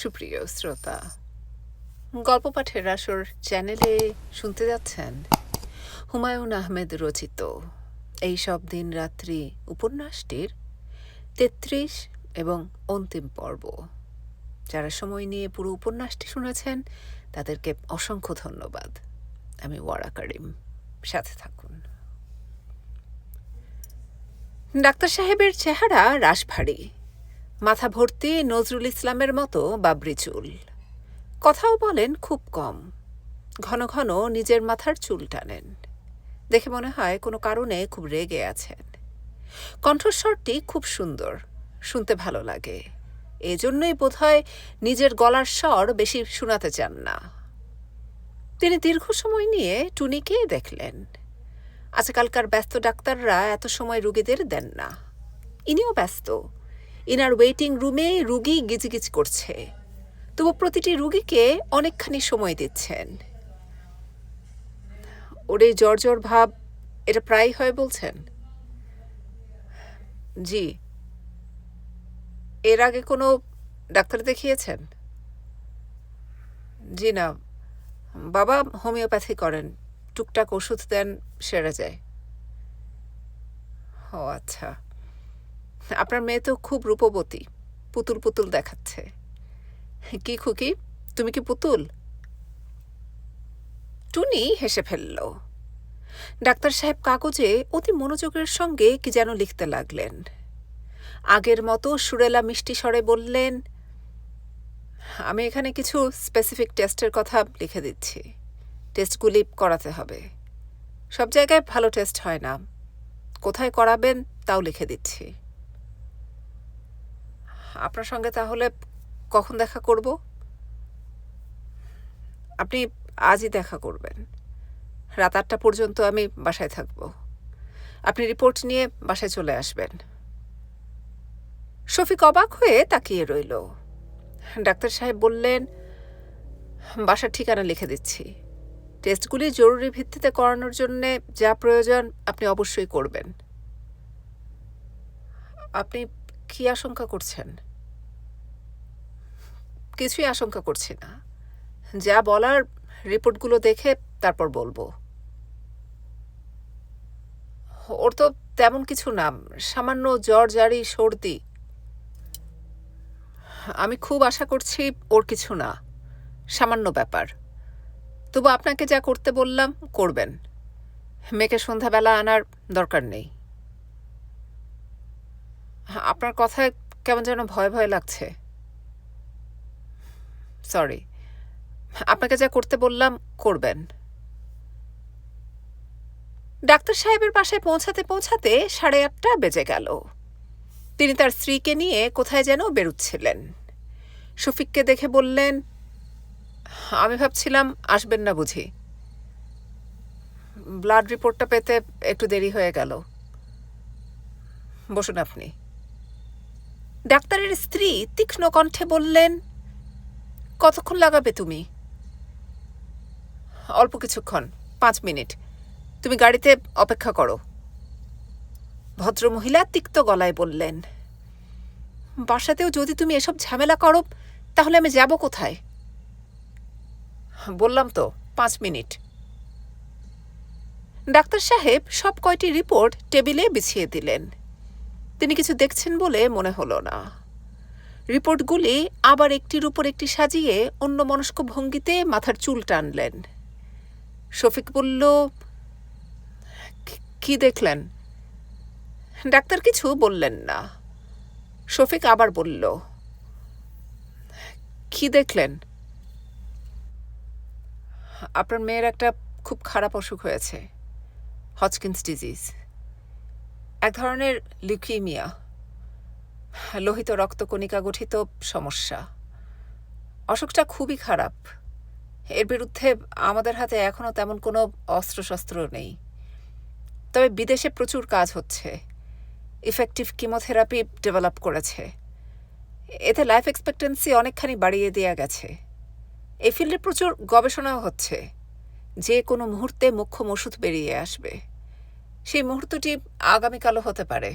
সুপ্রিয় শ্রোতা, গল্প পাঠের আসর চ্যানেলে শুনতে যাচ্ছেন হুমায়ুন আহমেদ রচিত এই সব দিন রাত্রি উপন্যাসটির তেত্রিশ এবং অন্তিম পর্ব। যারা সময় নিয়ে পুরো উপন্যাসটি শুনেছেন, তাদেরকে অসংখ্য ধন্যবাদ। আমি ওয়ারা করিম, সাথে থাকুন। ডাক্তার সাহেবের চেহারা রাশভারী মাথা ভর্তি নজরুল ইসলামের মতো বাবরি চুল। কথাও বলেন খুব কম। ঘন ঘন নিজের মাথার চুল টানেন। দেখে মনে হয় কোনো কারণে খুব রেগে আছেন। কণ্ঠস্বরটি খুব সুন্দর, শুনতে ভালো লাগে। এজন্যই বোধহয় নিজের গলার স্বর বেশি শোনাতে চান না। তিনি দীর্ঘ সময় নিয়ে টুনিকে দেখলেন। আজকালকার ব্যস্ত ডাক্তাররা এত সময় রুগীদের দেন না। ইনিও ব্যস্ত। ইনার ওয়েটিং রুমে রুগী গিজগিজ করছে। তবু প্রতিটি রুগীকে অনেকখানি সময় দিচ্ছেন। ওর এই জ্বর জ্বর ভাব, এটা প্রায় হয় বলছেন? জি। এর আগে কোনো ডাক্তার দেখিয়েছেন? জি না। বাবা হোমিওপ্যাথি করেন, টুকটাক ওষুধ দেন, সেরে যায়। ও আচ্ছা। আপনার মেয়ে তো খুব রূপবতী, পুতুল পুতুল দেখাচ্ছে। কি খুকি, তুমি কি পুতুল? টুনি হেসে ফেলল। ডাক্তার সাহেব কাগজে অতি মনোযোগের সঙ্গে কি যেন লিখতে লাগলেন। আগের মতো সুরেলা মিষ্টি স্বরে বললেন, আমি এখানে কিছু স্পেসিফিক টেস্টের কথা লিখে দিচ্ছি। টেস্টগুলি করাতে হবে। সব জায়গায় ভালো টেস্ট হয় না। কোথায় করাবেন তাও লিখে দিচ্ছি। আপনার সঙ্গে তাহলে কখন দেখা করব? আপনি আজই দেখা করবেন। রাত আটটা পর্যন্ত আমি বাসায় থাকব। আপনি রিপোর্ট নিয়ে বাসায় চলে আসবেন। শফিক অবাক হয়ে তাকিয়ে রইল। ডাক্তার সাহেব বললেন, বাসার ঠিকানা লিখে দিচ্ছি। টেস্টগুলি জরুরি ভিত্তিতে করানোর জন্যে যা প্রয়োজন আপনি অবশ্যই করবেন। আপনি কি আশঙ্কা করছেন? কিছুই আশঙ্কা করছি না। যা বলার রিপোর্টগুলো দেখে তারপর বলব। ওর তো তেমন কিছু না, সামান্য জ্বর, জারি, সর্দি। আমি খুব আশা করছি ওর কিছু না, সামান্য ব্যাপার। তবু আপনাকে যা করতে বললাম, করবেন। মেয়েকে সন্ধ্যাবেলা আনার দরকার নেই। আপনার কথায় কেমন যেন ভয় ভয় লাগছে। সরি আপনাকে যা করতে বললাম, করবেন। ডাক্তার সাহেবের বাসায় পৌঁছাতে পৌঁছাতে সাড়ে আটটা বেজে গেল। তিনি তার স্ত্রীকে নিয়ে কোথায় যেন বেরুচ্ছিলেন। শফিককে দেখে বললেন, আমি ভাবছিলাম আসবেন না বুঝি। ব্লাড রিপোর্টটা পেতে একটু দেরি হয়ে গেল। বসুন আপনি। ডাক্তারের স্ত্রী তীক্ষ্ণ কণ্ঠে বললেন, কতক্ষণ লাগাবে তুমি? অল্প কিছুক্ষণ, পাঁচ মিনিট। তুমি গাড়িতে অপেক্ষা করো। ভদ্রমহিলা তিক্ত গলায় বললেন, বাসাতেও যদি তুমি এসব ঝামেলা করো, তাহলে আমি যাব কোথায়? বললাম তো, পাঁচ মিনিট। ডাক্তার সাহেব সব কয়টি রিপোর্ট টেবিলে বিছিয়ে দিলেন। তিনি কিছু দেখছেন বলে মনে হলো না। রিপোর্টগুলি আবার একটির উপর একটি সাজিয়ে অন্য মনস্ক ভঙ্গিতে মাথার চুল টানলেন। শফিক বলল, কি দেখলেন? ডাক্তার কিছু বললেন না। শফিক আবার বলল, কি দেখলেন? আপনার মেয়ের একটা খুব খারাপ অসুখ হয়েছে হজকিন্স ডিজিজ। এক ধরনের লিউকিমিয়া, লোহিত রক্তকণিকা গঠিত সমস্যা। অসুখটা খুবই খারাপ। এর বিরুদ্ধে আমাদের হাতে এখনও তেমন কোনো অস্ত্রশস্ত্র নেই। তবে বিদেশে প্রচুর কাজ হচ্ছে। ইফেক্টিভ কিমোথেরাপি ডেভেলপ করেছে। এতে লাইফ এক্সপেক্টেন্সি অনেকখানি বাড়িয়ে দেওয়া গেছে। এই ফিল্ডে প্রচুর গবেষণাও হচ্ছে। যে কোনো মুহূর্তে মুখ্যম ওষুধ বেরিয়ে আসবে। সেই মুহূর্তটি আগামীকালও হতে পারে।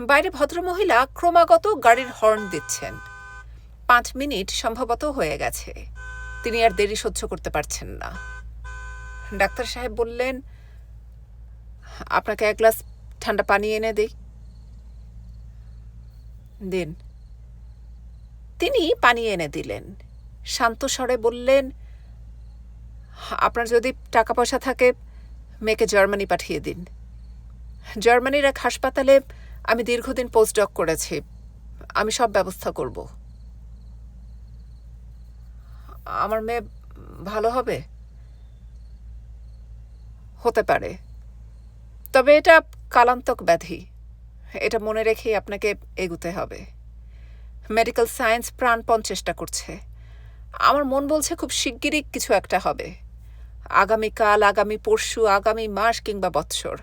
বাইরে ভদ্রমহিলা ক্রমাগত গাড়ির হর্ন দিচ্ছেন। পাঁচ মিনিট সম্ভবত হয়ে গেছে। তিনি আর দেরি সহ্য করতে পারছেন না। ডাক্তার সাহেব বললেন, আপনাকে এক গ্লাস ঠান্ডা পানি এনে দিই। দিন। তিনি পানি এনে দিলেন। শান্ত স্বরে বললেন, আপনার যদি টাকা পয়সা থাকে মেয়েকে জার্মানি পাঠিয়ে দিন। জার্মানির এক হাসপাতালে আমি দীর্ঘদিন পোস্টডক করেছি। আমি সব ব্যবস্থা করব। আমার মেয়ে ভালো হবে? হতে পারে। তবে এটা কালান্তক ব্যাধি। এটা মনে রেখেই আপনাকে এগুতে হবে। মেডিকেল সায়েন্স প্রাণপণ চেষ্টা করছে। আমার মন বলছে খুব শিগগিরই কিছু একটা হবে। আগামীকাল আগামী পরশু, আগামী মাস কিংবা বৎসর।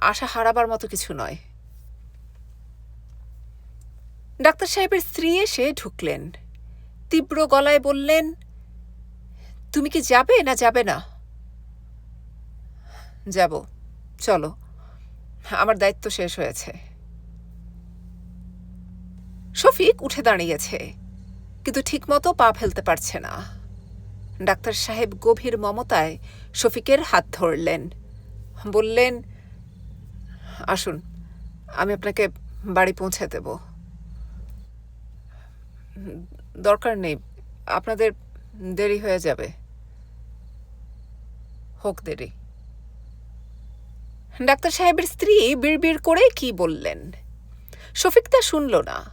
আশা হারাবার মতো কিছু নয়। ডাক্তার সাহেবের স্ত্রী এসে ঢুকলেন। তীব্র গলায় বললেন, তুমি কি যাবে না যাবে না? যাব। চলো। আমার দায়িত্ব শেষ হয়েছে। শফিক উঠে দাঁড়িয়েছে, কিন্তু ঠিকমতো পা ফেলতে পারছে না। ডাক্তার সাহেব গভীর মমতায় শফিকের হাত ধরলেন। বললেন, আসুন, আমি আপনাকে বাড়ি পৌঁছে দেব। দরকার নেই, আপনাদের দেরি হয়ে যাবে। হোক দেরি। ডাক্তার সাহেবের স্ত্রী বিড়বিড় করে কি বললেন? শফিক তা শুনল না।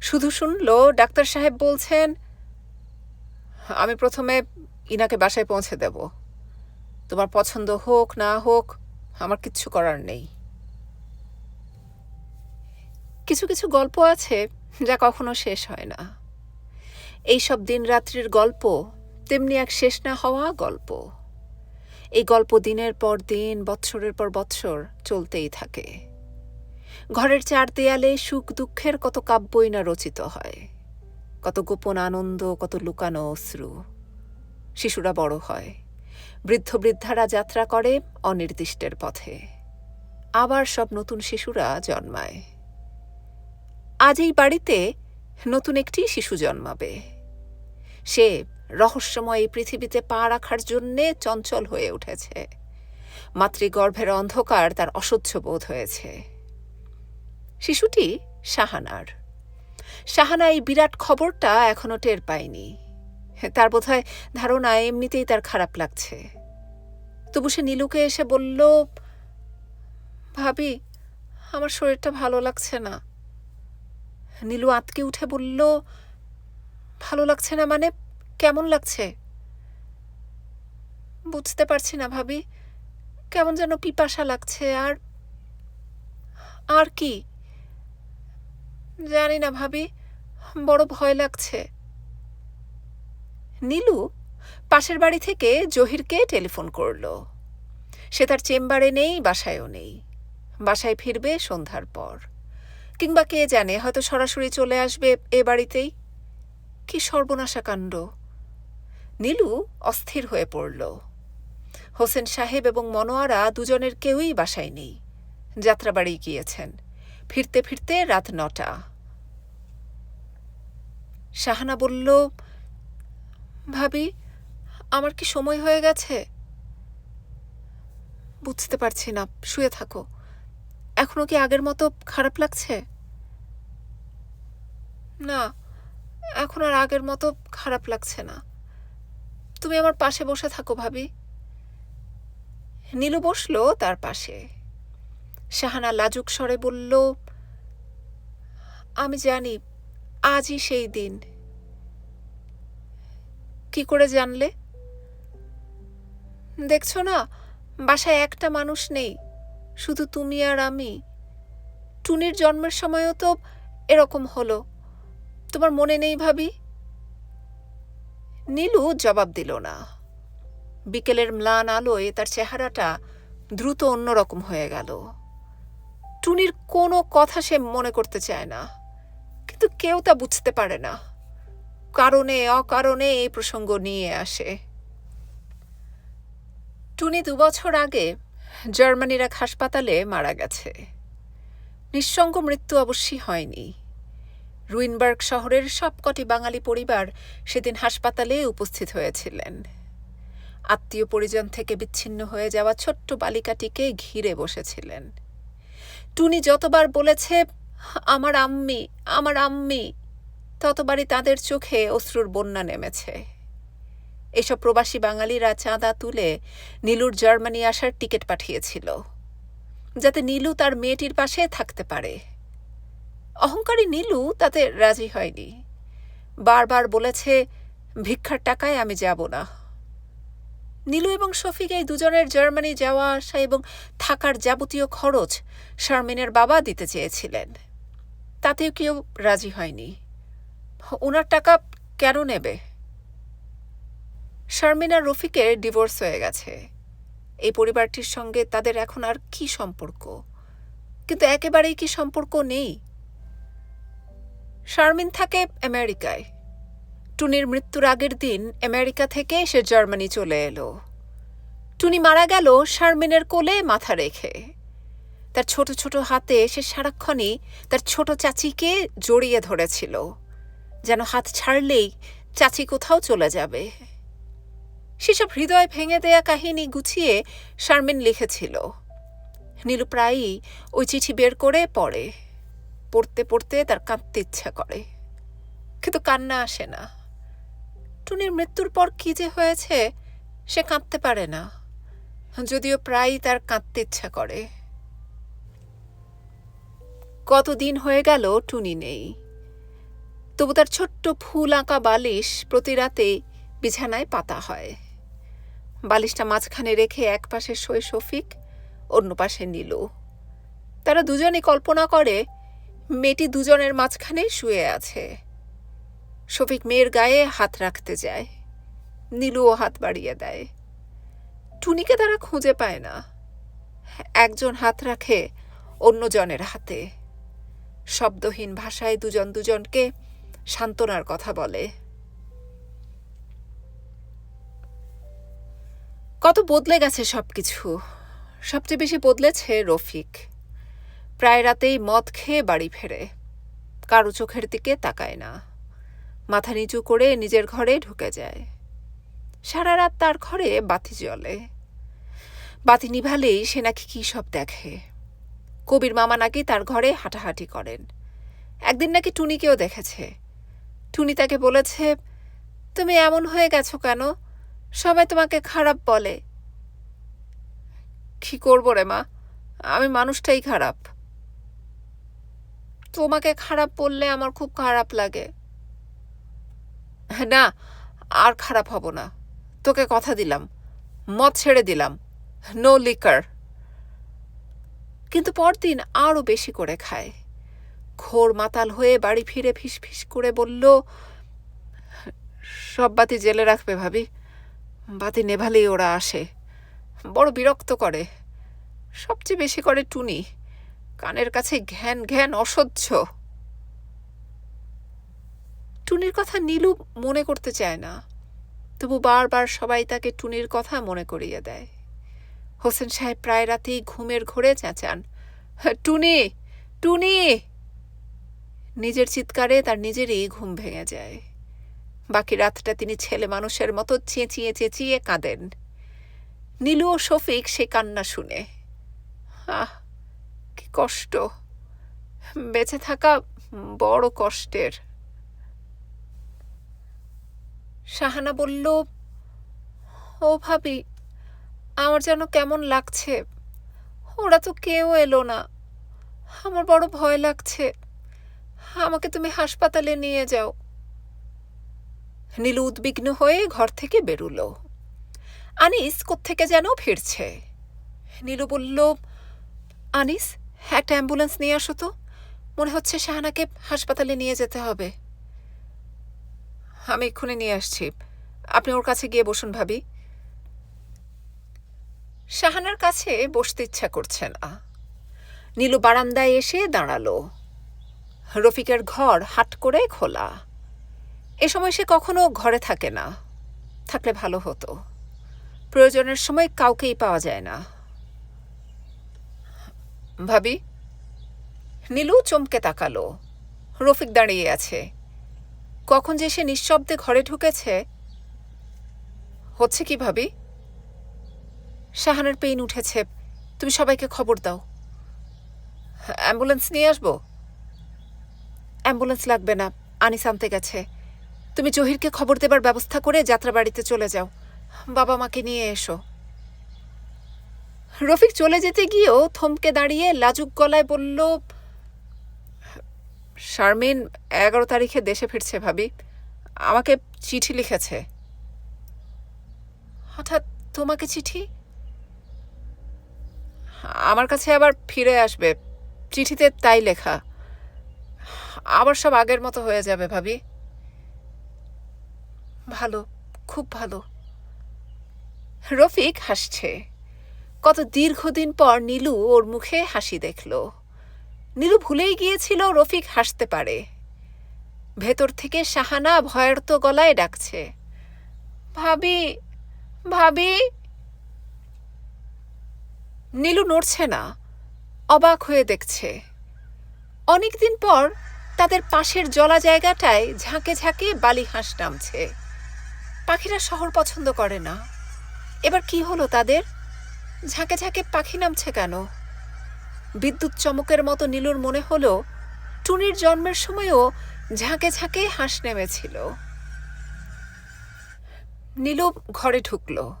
শুধু শুনল, ডাক্তার সাহেব বলছেন আমি প্রথমে ইনাকে বাসায় পৌঁছে দেব। তোমার পছন্দ হোক, না হোক, আমার কিচ্ছু করার নেই। কিছু কিছু গল্প আছে যা কখনো শেষ হয় না। এইসব দিনরাত্রির গল্প তেমনি এক শেষ না হওয়া গল্প। এই গল্প দিনের পর দিন, বৎসরের পর বৎসর চলতেই থাকে। ঘরের চার দেয়ালে সুখ দুঃখের কত কাব্যই না রচিত হয়। কত গোপন আনন্দ, কত লুকানো অশ্রু। শিশুরা বড় হয়। বৃদ্ধ বৃদ্ধারা যাত্রা করে অনির্দিষ্টের পথে। আবার সব নতুন শিশুরা জন্মায়। আজ এই বাড়িতে নতুন একটি শিশু জন্মাবে। সে রহস্যময় এই পৃথিবীতে পা রাখার জন্যে চঞ্চল হয়ে উঠেছে। মাতৃগর্ভের অন্ধকার তার অসহ্য বোধ হয়েছে। শিশুটি শাহানার। শাহানা এই বিরাট খবরটা এখনও টের পায়নি। তার বোধহয় ধারণা এমনিতেই তার খারাপ লাগছে। তবু সে নীলুকে এসে বলল, ভাবি, আমার শরীরটা ভালো লাগছে না। নীলু আঁতকে উঠে বলল, ভালো লাগছে না মানে কেমন লাগছে? বুঝতে পারছি না ভাবি, কেমন যেন পিপাসা লাগছে আর আর কি? জানি না ভাবি বড় ভয় লাগছে। নীলু পাশের বাড়ি থেকে জহিরকে টেলিফোন করল। সে তার চেম্বারে নেই, বাসায়ও নেই। বাসায় ফিরবে সন্ধ্যার পর। কিংবা কে জানে, হয়তো সরাসরি চলে আসবে এ বাড়িতেই। কি সর্বনাশা কাণ্ড। নীলু অস্থির হয়ে পড়ল। হোসেন সাহেব এবং মনোয়ারা দুজনের কেউই বাসায় নেই। যাত্রাবাড়ি গিয়েছেন। ফিরতে ফিরতে রাত নটা। শাহানা বলল, ভাবি, আমার কি সময় হয়ে গেছে? বুঝতে পারছি না, শুয়ে থাকো। এখনও কি আগের মতো খারাপ লাগছে? না, এখন আর আগের মতো খারাপ লাগছে না। তুমি আমার পাশে বসে থাকো, ভাবি। নীলু বসল তার পাশে। শাহানা লাজুক স্বরে বলল, আমি জানি আজই সেই দিন। কি করে জানলে? দেখছ না, বাসায় একটা মানুষ নেই, শুধু তুমি আর আমি। টুনির জন্মের সময়ও তো এরকম হলো। তোমার মনে নেই ভাবি? নীলু জবাব দিল না। বিকেলের ম্লান আলোয় তার চেহারাটা দ্রুত অন্যরকম হয়ে গেল। টুনির কোনো কথা সে মনে করতে চায় না। কিন্তু কেউ তা বুঝতে পারে না। কারণে, অকারণে এই প্রসঙ্গ নিয়ে আসে। টুনি দুবছর আগে জার্মানির এক হাসপাতালে মারা গেছে। নিঃসঙ্গ মৃত্যু অবশ্যই হয়নি। রুইনবার্গ শহরের সবকটি বাঙালি পরিবার সেদিন হাসপাতালে উপস্থিত হয়েছিলেন। আত্মীয় পরিজন থেকে বিচ্ছিন্ন হয়ে যাওয়া ছোট্ট বালিকাটিকে ঘিরে বসেছিলেন। টুনি যতবার বলেছে আমার আম্মি আমার আম্মি। ততবারই তাদের চোখে অশ্রুর বন্যা নেমেছে। এসব প্রবাসী বাঙালিরা চাঁদা তুলে নীলুর জার্মানি আসার টিকিট পাঠিয়েছিল, যাতে নীলু তার মেয়েটির পাশে থাকতে পারে। অহংকারী নীলু তাতে রাজি হয়নি। বারবার বলেছে, ভিক্ষার টাকায় আমি যাব না। নীলু এবং শফিক এই দুজনের জার্মানি যাওয়া আসা এবং থাকার যাবতীয় খরচ শারমিনের বাবা দিতে চেয়েছিলেন। তাতেও কেউ রাজি হয়নি। ওনার টাকা কেন নেবে? শারমিন রফিকের ডিভোর্স হয়ে গেছে। এই পরিবারটির সঙ্গে তাদের এখন আর কি সম্পর্ক? কিন্তু একেবারেই কি সম্পর্ক নেই? শারমিন থাকে আমেরিকায়। টুনির মৃত্যুর আগের দিন আমেরিকা থেকে সে জার্মানি চলে এলো। টুনি মারা গেল শারমিনের কোলে মাথা রেখে। তার ছোট ছোট হাতে সে সারাক্ষণই তার ছোট চাচিকে জড়িয়ে ধরেছিল। যেন হাত ছাড়লেই চাচি কোথাও চলে যাবে। সেসব হৃদয় ভেঙে দেয়া কাহিনী গুছিয়ে শারমিন লিখেছিল। নীলু প্রায়ই ওই চিঠি বের করে পড়ে। পড়তে পড়তে তার কাঁদতে ইচ্ছা করে। কিন্তু কান্না আসে না। টুনির মৃত্যুর পর কি যে হয়েছে, সে কাঁদতে পারে না। যদিও প্রায়ই তার কাঁদতে ইচ্ছা করে। কতদিন হয়ে গেল টুনি নেই। তবু তার ছোট্ট ফুল আঁকা বালিশ প্রতি রাতে বিছানায় পাতা হয়। বালিশটা মাঝখানে রেখে এক পাশে শোয় শফিক, অন্য পাশে নীলু। তারা দুজনে কল্পনা করে মেয়েটি দুজনের মাঝখানে শুয়ে আছে। শফিক মেয়ের গায়ে হাত রাখতে যায়। নীলুও হাত বাড়িয়ে দেয়। টুনিকে তারা খুঁজে পায় না। একজন হাত রাখে অন্যজনের হাতে। শব্দহীন ভাষায় দুজন দুজনকে সান্ত্বনার কথা বলে। কত বদলে গেছে সবকিছু। সবচেয়ে বেশি বদলেছে রফিক। প্রায় রাতেই মদ খেয়ে বাড়ি ফেরে। কারও চোখের দিকে তাকায় না। মাথা নিচু করে নিজের ঘরে ঢুকে যায়। সারা রাত তার ঘরে বাতি জ্বলে। বাতি নিভালেই সে নাকি কী সব দেখে। কবির মামা নাকি তার ঘরে হাঁটাহাঁটি করেন। একদিন নাকি টুনিকেও দেখেছে। টুনি তাকে বলেছে, তুমি এমন হয়ে গেছো কেন? সবাই তোমাকে খারাপ বলে। কি করব রে মা? আমি মানুষটাই খারাপ। তোমাকে খারাপ বললে আমার খুব খারাপ লাগে। না, আর খারাপ হব না। তোকে কথা দিলাম, মদ ছেড়ে দিলাম। নো লিকার কিন্তু পরদিন আরও বেশি করে খায়। ঘোর মাতাল হয়ে বাড়ি ফিরে ফিস ফিস করে বলল, সব বাতি জেলে রাখবে ভাবি। বাতি নেভালেই ওরা আসে। বড় বিরক্ত করে। সবচেয়ে বেশি করে টুনি। কানের কাছে ঘ্যান ঘ্যান অসহ্য। টুনির কথা নীলু মনে করতে চায় না। তবু বারবার সবাই তাকে টুনির কথা মনে করিয়ে দেয়। হোসেন সাহেব প্রায় রাতেই ঘুমের ঘোরে চেঁচান। টুনি টুনি! নিজের চিৎকারে তার নিজেরই ঘুম ভেঙে যায়। বাকি রাতটা তিনি ছেলে মানুষের মতো চেঁচিয়ে চেঁচিয়ে কাঁদেন। নীলু ও শফিক সে কান্না শুনে, আহ, কি কষ্ট! বেঁচে থাকা বড় কষ্টের। শাহানা বলল, ও ভাবি আমার যেন কেমন লাগছে। ওরা তো কেউ এলো না। আমার বড় ভয় লাগছে। আমাকে তুমি হাসপাতালে নিয়ে যাও। নীলু উদ্বিগ্ন হয়ে ঘর থেকে বেরুলো। আনিস কোত্থেকে যেন ফিরছে। নীলু বলল, আনিস, একটা অ্যাম্বুলেন্স নিয়ে আসো তো। মনে হচ্ছে শাহানাকে হাসপাতালে নিয়ে যেতে হবে। আমি এক্ষুনি নিয়ে আসছি। আপনি ওর কাছে গিয়ে বসুন, ভাবি। শাহানার কাছে বসতে ইচ্ছা করছে না নীলু বারান্দায় এসে দাঁড়াল। রফিকের ঘর হাট করে খোলা। এ সময় সে কখনো ঘরে থাকে না। থাকলে ভালো হতো। প্রয়োজনের সময় কাউকেই পাওয়া যায় না। ভাবি, নীলু চমকে তাকালো। রফিক দাঁড়িয়ে আছে। কখন যে সে নিঃশব্দে ঘরে ঢুকেছে, হচ্ছে কি ভাবি? শাহানার পেইন উঠেছে। তুমি সবাইকে খবর দাও। অ্যাম্বুলেন্স নিয়ে আসব? অ্যাম্বুলেন্স লাগবে না, আনিস আনতে গেছে। তুমি জহিরকে খবর দেবার ব্যবস্থা করে যাত্রাবাড়িতে চলে যাও। বাবা মাকে নিয়ে এসো। রফিক চলে যেতে গিয়েও থমকে দাঁড়িয়ে লাজুক গলায় বলল, শারমিন, এগারো তারিখে দেশে ফিরছে ভাবি। আমাকে চিঠি লিখেছে। হঠাৎ তোমাকে চিঠি? আমার কাছে আবার ফিরে আসবে। চিঠিতে তাই লেখা। আবার সব আগের মতো হয়ে যাবে ভাবি। ভালো, খুব ভালো। রফিক হাসছে। কত দীর্ঘদিন পর নীলু ওর মুখে হাসি দেখল। নীলু ভুলেই গিয়েছিল রফিক হাসতে পারে। ভেতর থেকে শাহানা ভয়ার্ত গলায় ডাকছে। ভাবি ভাবি। নীলু নড়ছে না, অবাক হয়ে দেখছে। অনেকদিন পর তাদের পাশের জলা জায়গাটায় ঝাঁকে ঝাঁকে বালি হাঁস নামছে। পাখিরা শহর পছন্দ করে না। এবার কি হলো তাদের? ঝাঁকে ঝাঁকে পাখি নামছে কেন? বিদ্যুৎ চমকের মতো নীলুর মনে হলো, টুনির জন্মের সময়ও ঝাঁকে ঝাঁকে হাঁস নেমেছিল। নীলু ঘরে ঢুকল।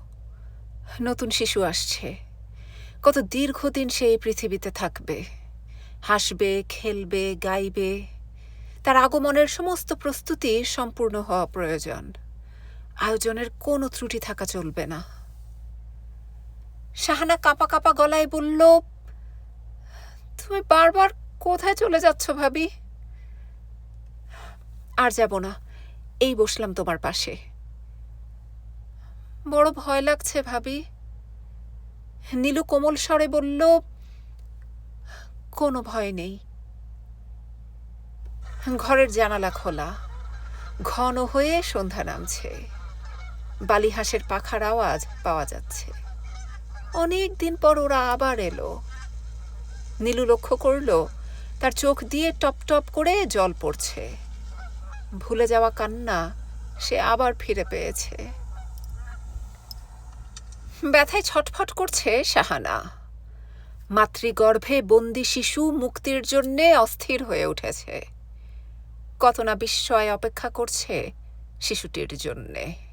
নতুন শিশু আসছে। কত দীর্ঘদিন সে এই পৃথিবীতে থাকবে। হাসবে, খেলবে, গাইবে। তার আগমনের সমস্ত প্রস্তুতি সম্পূর্ণ হওয়া প্রয়োজন। আয়োজনের কোনো ত্রুটি থাকা চলবে না। শাহানা কাপা কাপা গলায় বলল, তুমি বারবার কোথায় চলে যাচ্ছ ভাবি? আর যাব না, এই বসলাম তোমার পাশে। বড় ভয় লাগছে ভাবি। নীলু কোমল স্বরে বলল, কোনো ভয় নেই। ঘরের জানালা খোলা। ঘন হয়ে সন্ধ্যা নামছে। বালিহাঁসের পাখার আওয়াজ পাওয়া যাচ্ছে। অনেক দিন পর ওরা আবার এলো। নীলু লক্ষ্য করল, তার চোখ দিয়ে টপ টপ করে জল পড়ছে। ভুলে যাওয়া কান্না সে আবার ফিরে পেয়েছে। ব্যথায় ছটফট করছে শাহানা। মাতৃগর্ভে বন্দি শিশু মুক্তির জন্যে অস্থির হয়ে উঠেছে। কত না বিস্ময় অপেক্ষা করছে শিশুটির জন্যে।